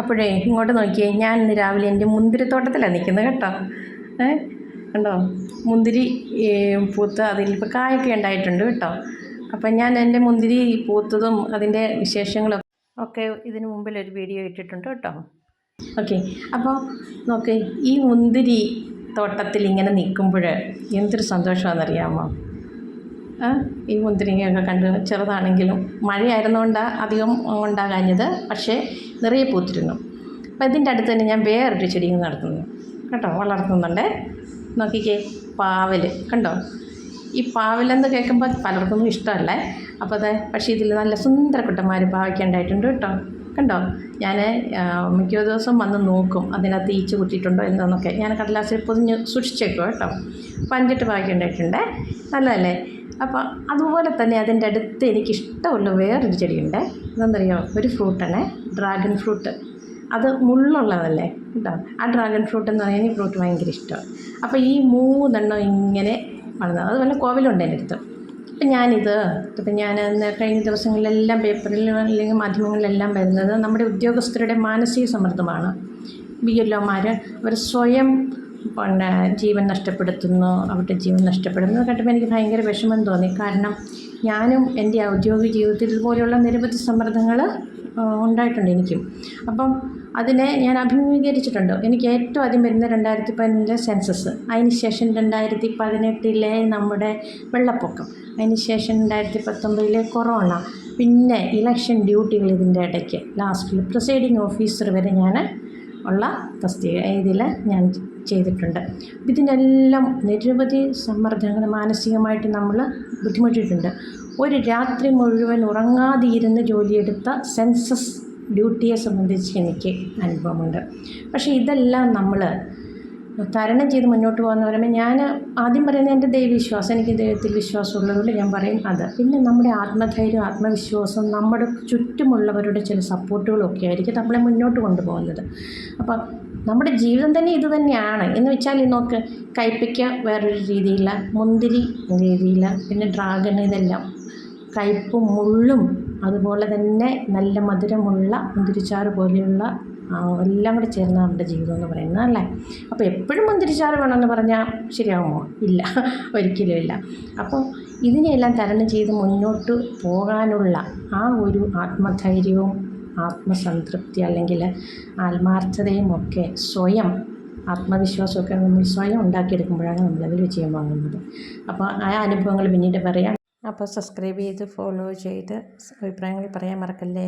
അപ്പോഴേ ഇങ്ങോട്ട് നോക്കിയേ ഞാൻ ഇന്ന് രാവിലെ എന്റെ മുന്തിരിത്തോട്ടത്തിലാണ് നിൽക്കുന്നത് കേട്ടോ. ഏ കണ്ടോ? മുന്തിരി പൂത്ത് പൂത്ത് അതിലിപ്പോൾ കായൊക്കെ ഉണ്ടായിട്ടുണ്ട് കേട്ടോ. അപ്പം ഞാൻ എന്റെ മുന്തിരി പൂത്തതും അതിന്റെ വിശേഷങ്ങളും ഒക്കെ ഇതിനു മുമ്പിൽ ഒരു വീഡിയോ ഇട്ടിട്ടുണ്ട് കേട്ടോ. ഓക്കെ അപ്പോൾ നോക്കേ ഈ മുന്തിരി തോട്ടത്തിൽ ഇങ്ങനെ നിൽക്കുമ്പോൾ എന്തൊരു സന്തോഷമാണെന്നറിയാമോ? ഈ മുന്തിരിങ്ങയൊക്കെ കണ്ട് ചെറുതാണെങ്കിലും മഴയായിരുന്നുകൊണ്ടാണ് അധികം ഉണ്ടാകാഞ്ഞത്. പക്ഷേ നിറയെ പൂത്തിരുന്നു. അപ്പോൾ ഇതിന്റെ അടുത്ത് തന്നെ ഞാൻ വേറൊരു ചെടിയും നടത്തുന്നു. കേട്ടോ വളർത്തുന്നുണ്ട്. നോക്കിക്കേ പാവൽ കണ്ടോ? ഈ പാവലെന്ന് കേൾക്കുമ്പോൾ പലർക്കും ഇഷ്ടമല്ലേ? അപ്പോൾ അത് പക്ഷേ ഇതിൽ നല്ല സുന്ദരക്കുട്ടന്മാർ കുട്ടന്മാർ പാവയ്ക്കേണ്ടായിട്ടുണ്ട് കേട്ടോ. കണ്ടോ? ഞാൻ മിക്ക ദിവസം വന്ന് നോക്കും അതിനകത്ത് ഈച്ച കുത്തിയിട്ടുണ്ടോ എന്താണെന്നൊക്കെ ഞാൻ കടലാസിൽ പൊതിഞ്ഞ് സൂക്ഷിച്ചേക്കും കേട്ടോ. അപ്പോൾ അഞ്ചെട്ട് നല്ലതല്ലേ? അപ്പോൾ അതുപോലെ തന്നെ അതിന്റെ അടുത്ത് എനിക്കിഷ്ടമുള്ള വേറൊരു ചെടിയുണ്ട്. അതെന്തറിയോ ഒരു ഫ്രൂട്ടാണ്. Dragon fruit. അത് മുള്ളുള്ളതല്ലേ? കേട്ടോ. ആ ഡ്രാഗൺ ഫ്രൂട്ട് എന്ന് പറയുന്നത് ഫ്രൂട്ട് ഭയങ്കര ഇഷ്ടമാണ്. അപ്പോൾ ഈ മൂന്നെണ്ണം ഇങ്ങനെ വളർന്നത് അതുപോലെ കോവിലുണ്ട് എന്റെ അടുത്ത്. അപ്പം ഞാനിത് ഇപ്പം ഞാൻ കഴിഞ്ഞ ദിവസങ്ങളിലെല്ലാം പേപ്പറിൽ അല്ലെങ്കിൽ മാധ്യമങ്ങളിലെല്ലാം വരുന്നത് നമ്മുടെ ഉദ്യോഗസ്ഥരുടെ മാനസിക സമ്മർദ്ദമാണ്. ബി എൽ ഒമാർ അവർ സ്വയം ജീവൻ നഷ്ടപ്പെടുത്തുന്നു അവരുടെ ജീവൻ നഷ്ടപ്പെടുന്നു കേട്ടപ്പോൾ എനിക്ക് ഭയങ്കര വിഷമം തോന്നി. കാരണം ഞാനും എന്റെ ഔദ്യോഗിക ജീവിതത്തിൽ ഇതുപോലെയുള്ള നിരവധി സമ്മർദ്ദങ്ങൾ ഉണ്ടായിട്ടുണ്ട് എനിക്കും. അപ്പം അതിനെ ഞാൻ അഭിമുഖീകരിച്ചിട്ടുണ്ട്. എനിക്ക് ഏറ്റവും ആദ്യം വരുന്ന രണ്ടായിരത്തി പതിനഞ്ചിലെ സെൻസസ്. അതിനുശേഷം രണ്ടായിരത്തി പതിനെട്ടിലെ നമ്മുടെ വെള്ളപ്പൊക്കം. അതിനുശേഷം രണ്ടായിരത്തി പത്തൊമ്പതിലെ കൊറോണ. പിന്നെ ഇലക്ഷൻ ഡ്യൂട്ടികൾ ഇതിന്റെ ഇടയ്ക്ക്. ലാസ്റ്റിൽ പ്രിസൈഡിങ് ഓഫീസർ വരെ ഞാൻ ഉള്ള തസ്തിക ഇതിൽ ഞാൻ ചെയ്തിട്ടുണ്ട്. ഇതിനെല്ലാം നിരവധി സമ്മർദ്ദങ്ങൾ മാനസികമായിട്ട് നമ്മൾ ബുദ്ധിമുട്ടിയിട്ടുണ്ട്. ഒരു രാത്രി മുഴുവൻ ഉറങ്ങാതെ ഇരുന്ന് ജോലിയെടുത്ത സെൻസസ് ഡ്യൂട്ടിയെ സംബന്ധിച്ച് എനിക്ക് അനുഭവമുണ്ട്. പക്ഷേ ഇതെല്ലാം നമ്മൾ തരണം ചെയ്ത് മുന്നോട്ട് പോകുന്ന പറയുമ്പോൾ ഞാൻ ആദ്യം പറയുന്നത് എന്റെ ദൈവവിശ്വാസം എനിക്ക് ദൈവത്തിൽ വിശ്വാസം ഉള്ളതുകൊണ്ട് ഞാൻ പറയും അത്. പിന്നെ നമ്മുടെ ആത്മധൈര്യം ആത്മവിശ്വാസം നമ്മുടെ ചുറ്റുമുള്ളവരുടെ ചില സപ്പോർട്ടുകളൊക്കെ ആയിരിക്കും നമ്മളെ മുന്നോട്ട് കൊണ്ടുപോകുന്നത്. അപ്പം നമ്മുടെ ജീവിതം തന്നെ ഇത് തന്നെയാണ്. എന്ന് വെച്ചാൽ നോക്ക് കയ്പ്പിക്ക വേറൊരു രീതിയില്ല മുന്തിരി രീതിയില്ല പിന്നെ ഡ്രാഗൺ ഇതെല്ലാം. കയ്പും മുള്ളും അതുപോലെ തന്നെ നല്ല മധുരമുള്ള മുന്തിരിച്ചാറ് പോലെയുള്ള എല്ലാം കൂടെ ചേർന്ന അവരുടെ ജീവിതം എന്ന് പറയുന്നത് അല്ലേ? അപ്പോൾ എപ്പോഴും മുന്തിരിച്ചാറ് വേണമെന്ന് പറഞ്ഞാൽ ശരിയാകുമോ ഇല്ല ഒരിക്കലും ഇല്ല. അപ്പോൾ ഇതിനെയെല്ലാം തരണം ചെയ്ത് മുന്നോട്ട് പോകാനുള്ള ആ ഒരു ആത്മധൈര്യവും ആത്മസംതൃപ്തി അല്ലെങ്കിൽ ആത്മാർത്ഥതയും ഒക്കെ സ്വയം ആത്മവിശ്വാസമൊക്കെ നമ്മൾ സ്വയം ഉണ്ടാക്കിയെടുക്കുമ്പോഴാണ് നമ്മളതിൽ വിജയം വാങ്ങുന്നത്. അപ്പോൾ ആ അനുഭവങ്ങൾ പിന്നീട് പറയാം. അപ്പോൾ സബ്സ്ക്രൈബ് ചെയ്ത് ഫോളോ ചെയ്ത് അഭിപ്രായങ്ങൾ പറയാൻ മറക്കല്ലേ?